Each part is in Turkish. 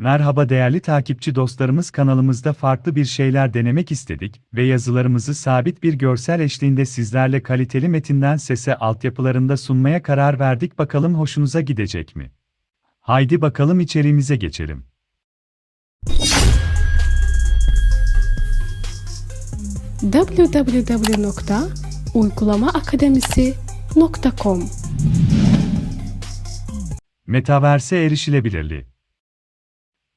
Merhaba değerli takipçi dostlarımız kanalımızda farklı bir şeyler denemek istedik ve yazılarımızı sabit bir görsel eşliğinde sizlerle kaliteli metinden sese altyapılarında sunmaya karar verdik bakalım hoşunuza gidecek mi? Haydi bakalım içeriğimize geçelim. www.uygulamaakademisi.com Metaverse erişilebilirliği.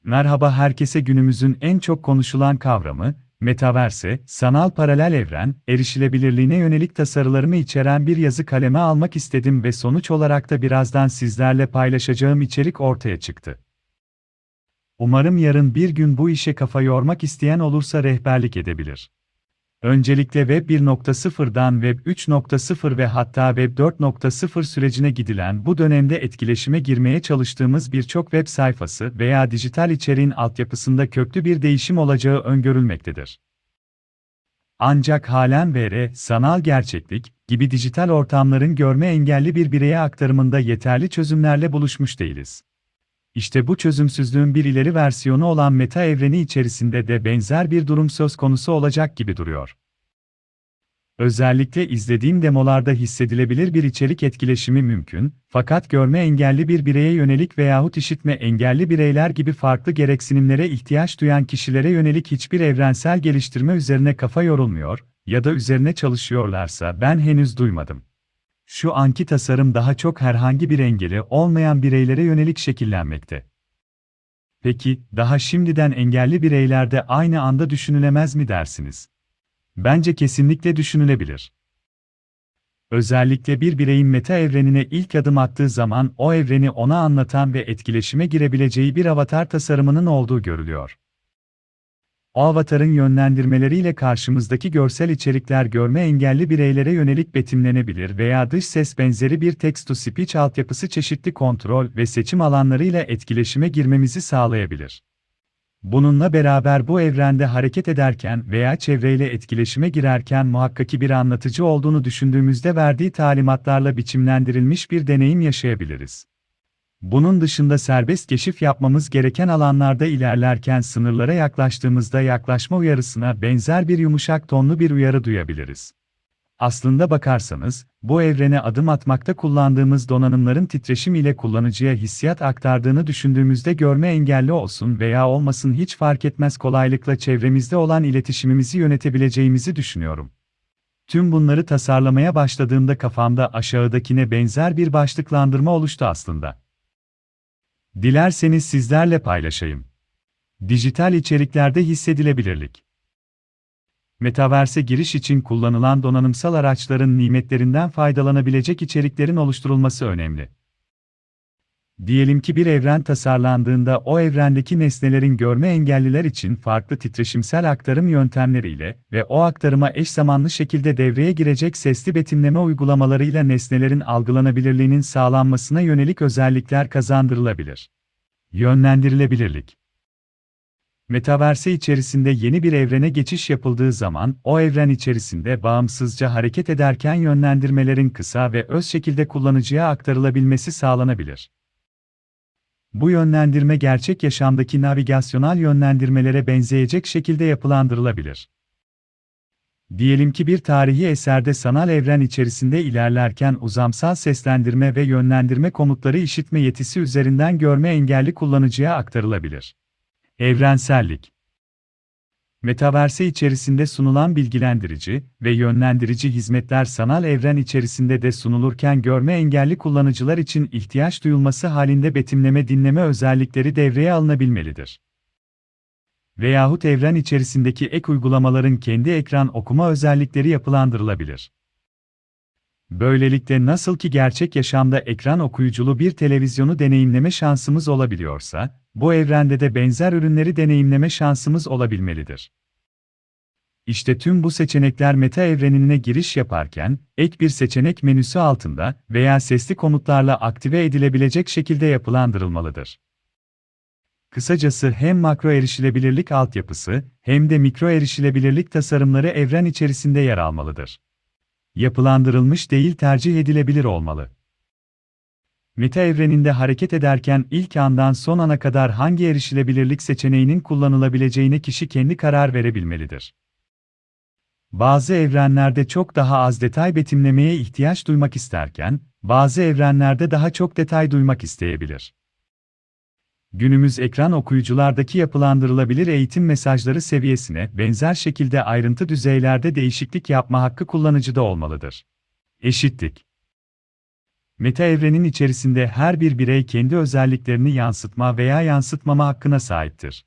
Merhaba herkese günümüzün en çok konuşulan kavramı, Metaverse, sanal paralel evren, erişilebilirliğine yönelik tasarılarımı içeren bir yazı kaleme almak istedim ve sonuç olarak da birazdan sizlerle paylaşacağım içerik ortaya çıktı. Umarım yarın bir gün bu işe kafa yormak isteyen olursa rehberlik edebilir. Öncelikle Web 1.0'dan Web 3.0 ve hatta Web 4.0 sürecine gidilen bu dönemde etkileşime girmeye çalıştığımız birçok web sayfası veya dijital içeriğin altyapısında köklü bir değişim olacağı öngörülmektedir. Ancak halen VR, sanal gerçeklik gibi dijital ortamların görme engelli bir bireye aktarımında yeterli çözümlerle buluşmuş değiliz. İşte bu çözümsüzlüğün bir ileri versiyonu olan meta evreni içerisinde de benzer bir durum söz konusu olacak gibi duruyor. Özellikle izlediğim demolarda hissedilebilir bir içerik etkileşimi mümkün, fakat görme engelli bir bireye yönelik veyahut işitme engelli bireyler gibi farklı gereksinimlere ihtiyaç duyan kişilere yönelik hiçbir evrensel geliştirme üzerine kafa yorulmuyor ya da üzerine çalışıyorlarsa ben henüz duymadım. Şu anki tasarım daha çok herhangi bir engeli olmayan bireylere yönelik şekillenmekte. Peki, daha şimdiden engelli bireylerde aynı anda düşünülemez mi dersiniz? Bence kesinlikle düşünülebilir. Özellikle bir bireyin meta evrenine ilk adım attığı zaman o evreni ona anlatan ve etkileşime girebileceği bir avatar tasarımının olduğu görülüyor. Avatarın yönlendirmeleriyle karşımızdaki görsel içerikler görme engelli bireylere yönelik betimlenebilir veya dış ses benzeri bir text-to-speech altyapısı çeşitli kontrol ve seçim alanlarıyla etkileşime girmemizi sağlayabilir. Bununla beraber bu evrende hareket ederken veya çevreyle etkileşime girerken muhakkaki bir anlatıcı olduğunu düşündüğümüzde verdiği talimatlarla biçimlendirilmiş bir deneyim yaşayabiliriz. Bunun dışında serbest keşif yapmamız gereken alanlarda ilerlerken sınırlara yaklaştığımızda yaklaşma uyarısına benzer bir yumuşak tonlu bir uyarı duyabiliriz. Aslında bakarsanız, bu evrene adım atmakta kullandığımız donanımların titreşim ile kullanıcıya hissiyat aktardığını düşündüğümüzde görme engelli olsun veya olmasın hiç fark etmez kolaylıkla çevremizde olan iletişimimizi yönetebileceğimizi düşünüyorum. Tüm bunları tasarlamaya başladığımda kafamda aşağıdakine benzer bir başlıklandırma oluştu aslında. Dilerseniz sizlerle paylaşayım. Dijital içeriklerde hissedilebilirlik. Metaverse giriş için kullanılan donanımsal araçların nimetlerinden faydalanabilecek içeriklerin oluşturulması önemli. Diyelim ki bir evren tasarlandığında o evrendeki nesnelerin görme engelliler için farklı titreşimsel aktarım yöntemleriyle ve o aktarıma eş zamanlı şekilde devreye girecek sesli betimleme uygulamalarıyla nesnelerin algılanabilirliğinin sağlanmasına yönelik özellikler kazandırılabilir. Yönlendirilebilirlik Metaverse içerisinde yeni bir evrene geçiş yapıldığı zaman, o evren içerisinde bağımsızca hareket ederken yönlendirmelerin kısa ve öz şekilde kullanıcıya aktarılabilmesi sağlanabilir. Bu yönlendirme gerçek yaşamdaki navigasyonal yönlendirmelere benzeyecek şekilde yapılandırılabilir. Diyelim ki bir tarihi eserde sanal evren içerisinde ilerlerken uzamsal seslendirme ve yönlendirme komutları işitme yetisi üzerinden görme engelli kullanıcıya aktarılabilir. Evrensellik Metaverse içerisinde sunulan bilgilendirici ve yönlendirici hizmetler sanal evren içerisinde de sunulurken görme engelli kullanıcılar için ihtiyaç duyulması halinde betimleme dinleme özellikleri devreye alınabilmelidir. Veyahut evren içerisindeki ek uygulamaların kendi ekran okuma özellikleri yapılandırılabilir. Böylelikle nasıl ki gerçek yaşamda ekran okuyuculu bir televizyonu deneyimleme şansımız olabiliyorsa, bu evrende de benzer ürünleri deneyimleme şansımız olabilmelidir. İşte tüm bu seçenekler meta evrenine giriş yaparken, ek bir seçenek menüsü altında veya sesli komutlarla aktive edilebilecek şekilde yapılandırılmalıdır. Kısacası hem makro erişilebilirlik altyapısı hem de mikro erişilebilirlik tasarımları evren içerisinde yer almalıdır. Yapılandırılmış değil tercih edilebilir olmalı. Meta evreninde hareket ederken ilk andan son ana kadar hangi erişilebilirlik seçeneğinin kullanılabileceğine kişi kendi karar verebilmelidir. Bazı evrenlerde çok daha az detay betimlemeye ihtiyaç duymak isterken, bazı evrenlerde daha çok detay duymak isteyebilir. Günümüz ekran okuyuculardaki yapılandırılabilir eğitim mesajları seviyesine benzer şekilde ayrıntı düzeylerde değişiklik yapma hakkı kullanıcıda olmalıdır. Eşitlik Meta evrenin içerisinde her bir birey kendi özelliklerini yansıtma veya yansıtmama hakkına sahiptir.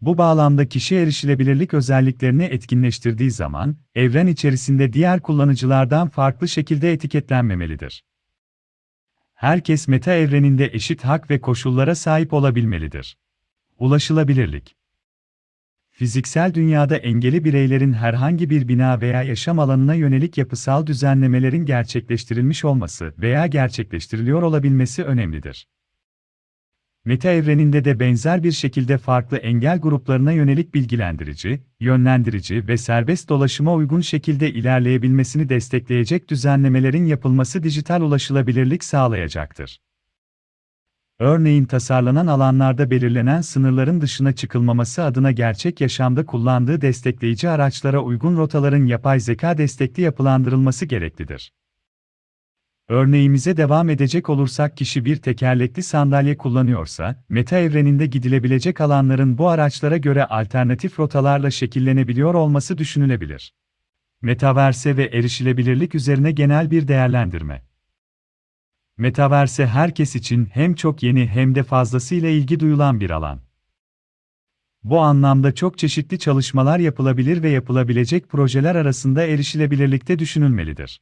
Bu bağlamda kişi erişilebilirlik özelliklerini etkinleştirdiği zaman, evren içerisinde diğer kullanıcılardan farklı şekilde etiketlenmemelidir. Herkes meta evreninde eşit hak ve koşullara sahip olabilmelidir. Ulaşılabilirlik Fiziksel dünyada engeli bireylerin herhangi bir bina veya yaşam alanına yönelik yapısal düzenlemelerin gerçekleştirilmiş olması veya gerçekleştiriliyor olabilmesi önemlidir. Meta evreninde de benzer bir şekilde farklı engel gruplarına yönelik bilgilendirici, yönlendirici ve serbest dolaşıma uygun şekilde ilerleyebilmesini destekleyecek düzenlemelerin yapılması dijital ulaşılabilirlik sağlayacaktır. Örneğin tasarlanan alanlarda belirlenen sınırların dışına çıkılmaması adına gerçek yaşamda kullandığı destekleyici araçlara uygun rotaların yapay zeka destekli yapılandırılması gereklidir. Örneğimize devam edecek olursak kişi bir tekerlekli sandalye kullanıyorsa, meta evreninde gidilebilecek alanların bu araçlara göre alternatif rotalarla şekillenebiliyor olması düşünülebilir. Metaverse ve erişilebilirlik üzerine genel bir değerlendirme. Metaverse herkes için hem çok yeni hem de fazlasıyla ilgi duyulan bir alan. Bu anlamda çok çeşitli çalışmalar yapılabilir ve yapılabilecek projeler arasında erişilebilirlikte düşünülmelidir.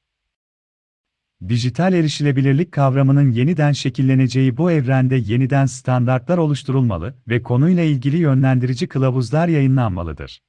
Dijital erişilebilirlik kavramının yeniden şekilleneceği bu evrende yeniden standartlar oluşturulmalı ve konuyla ilgili yönlendirici kılavuzlar yayınlanmalıdır.